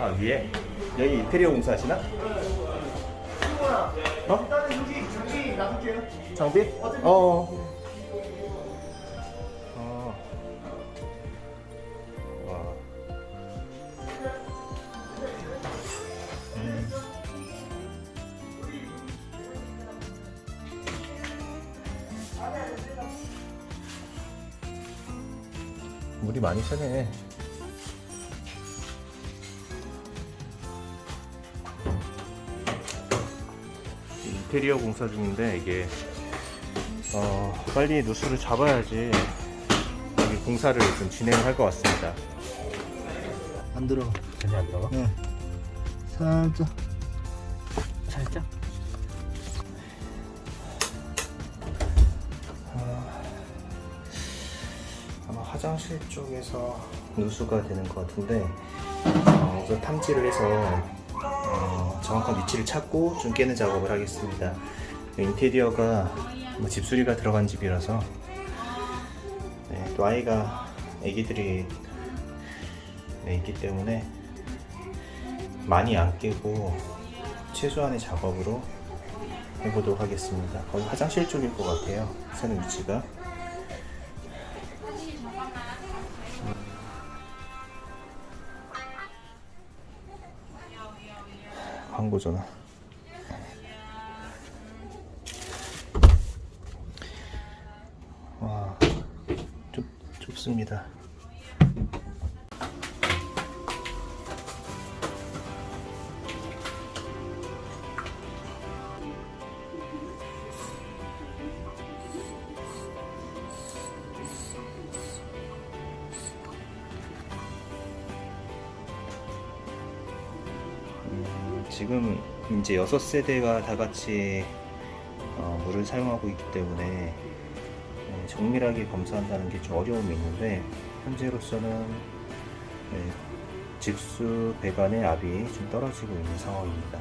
아 위에 여기 인테리어 공사하시나? 어? 장비. 장비? 어. 어. 와. 음. 물이 많이 새네. 인테리어 공사 중인데 이게 어, 빨리 누수를 잡아야지 여기 공사를 좀 진행할 것 같습니다. 안 들어. 전혀 안 들어가? 네. 살짝. 살짝. 아마 화장실 쪽에서 누수가 되는 것 같은데 어, 우선 탐지를 해서 어, 정확한 위치를 찾고 좀 깨는 작업을 하겠습니다. 인테리어가 뭐 집수리가 들어간 집이라서 네, 또 아이가 아기들이 네, 있기 때문에 많이 안 깨고 최소한의 작업으로 해보도록 하겠습니다. 거의 화장실 쪽일 것 같아요. 새는 위치가. 광고 전화. 와, 좁, 좁습니다. 지금 이제 6세대가 다 같이 어, 물을 사용하고 있기 때문에 네, 정밀하게 검사한다는 게 좀 어려움이 있는데 현재로서는 네, 직수 배관의 압이 좀 떨어지고 있는 상황입니다.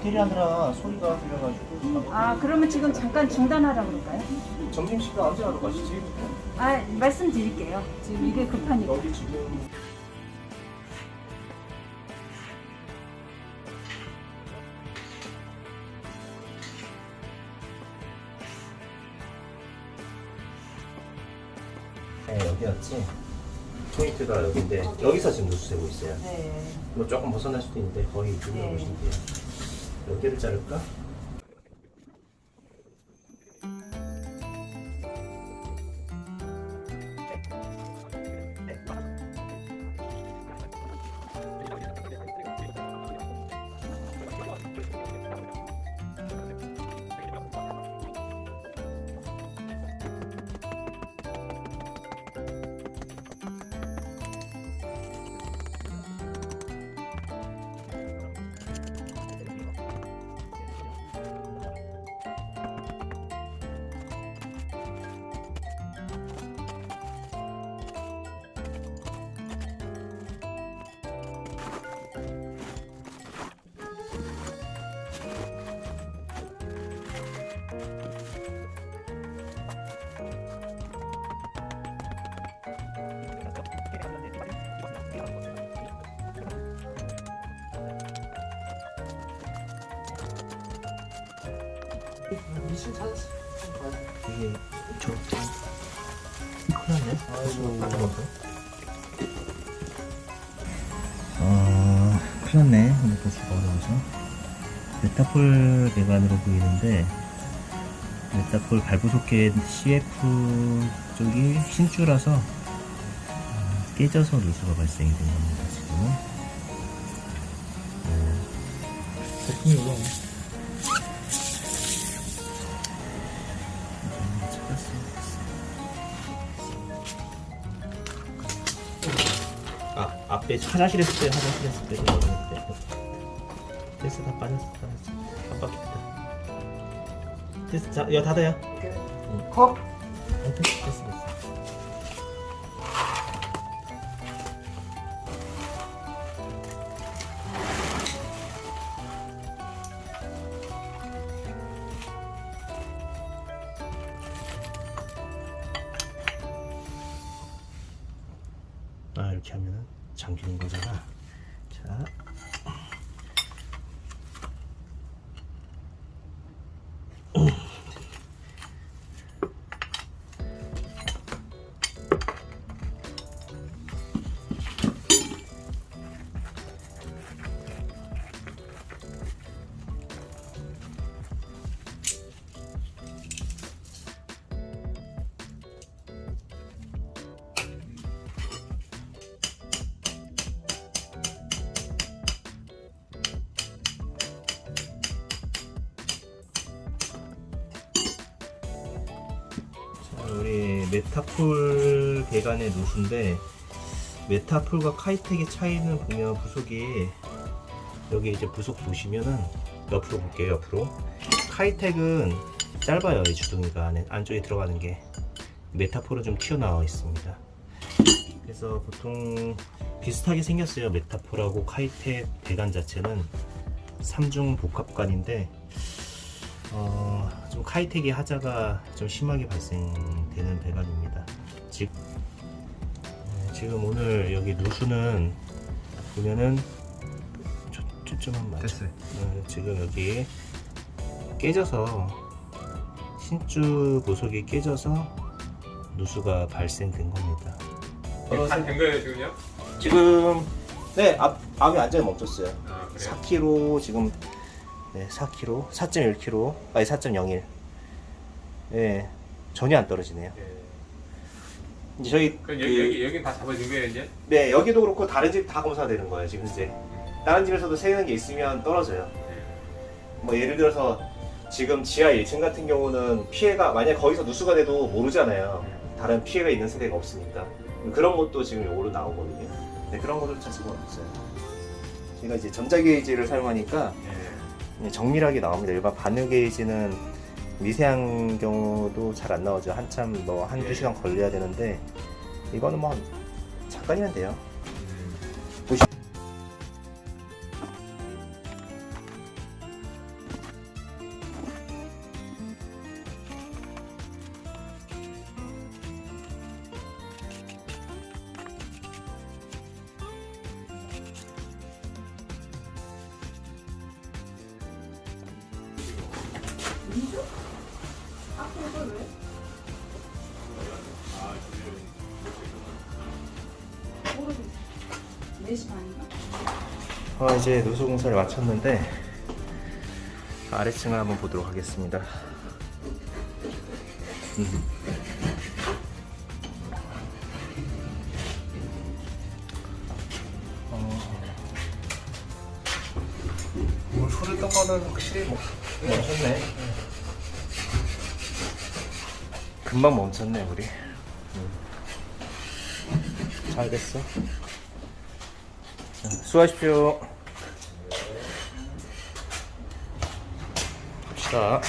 인테리어 하느라 소리가 들려가지고 아 그러면 지금 잠깐 중단하라 그럴까요? 점심시간 언제 하러 가시지? 아 말씀드릴게요. 지금 이게 급하니까. 여기 지금 네 여기였지 포인트가 여기인데 여기서 지금 누수 세고 있어요 네. 뭐 조금 벗어날 수도 있는데 거의 이쪽으로 네. 보시면 돼요 몇 개를 자를까? 미신 찾았어. 이게 저 큰일 났네 아이고 어, 큰일 났네. 오늘 보기가 어려워서. 메타폴 배관으로 보이는데, 메타폴 발부속계 CF 쪽이 신주라서 음, 깨져서 누수가 발생이 된 겁니다, 지금. 네. 앞에 화장실 했을 때, 화장실 했을 때, 좀 어려울 때. 됐어, 다 빠졌어, 빠졌어. 안 바뀌었다. 됐어, 자, 이거 닫아요. 컵. 어, 됐어, 됐어, 됐어. 아 이렇게 하면은 잠기는 거잖아. 자. 자, 메타폴 배관의 누수인데 메타폴과 카이텍의 차이는 보면 부속이 여기 이제 부속 보시면은 옆으로 볼게요 옆으로. 카이텍은 짧아요 이 주둥이가 안에 안쪽에 들어가는 게. 메타폴은 좀 튀어나와 있습니다. 그래서 보통 비슷하게 생겼어요 메타폴하고 카이텍 배관 자체는. 삼중 복합관인데 어, 좀 카이텍의 하자가 좀 심하게 발생되는 배관입니다. 즉, 네, 지금 오늘 여기 누수는 보면은 초, 초점만 맞춰. 됐어요. 네, 지금 여기 깨져서 신주 보석이 깨져서 누수가 발생된 겁니다. 다된 거예요 지금요? 지금 네 앞, 앞이 완전히 멈췄어요. 아 그래요? 4kg 지금 네 4kg 4.1kg 아니 4.01 예 전혀 안 떨어지네요. 예. 이제 저희 그럼 여기 여기 여긴 다 잡아진 거예요 이제? 네 여기도 그렇고 다른 집 다 검사되는 거예요 지금 현재 다른 집에서도 새는 게 있으면 떨어져요. 뭐 예를 들어서 지금 지하 1층 같은 경우는 피해가 만약 거기서 누수가 돼도 모르잖아요. 다른 피해가 있는 세대가 없으니까. 그런 것도 지금 요거로 나오거든요. 네 그런 것조차 지금 없어요. 제가 이제 전자게이지를 사용하니까 예. 네, 정밀하게 나옵니다. 일반 바늘 게이지는 미세한 경우도 잘 안 나오죠. 한참 뭐 한두 예. 시간 걸려야 되는데 이거는 뭐 잠깐이면 돼요. 모르겠어요. 4시 반인가? 어, 이제 누수 공사를 마쳤는데 아래층을 한번 보도록 하겠습니다. 음. 거는 확실히 뭐 멈췄네. 금방 멈췄네 우리. 음. 잘 됐어. 자, 수고하십시오. 갑시다.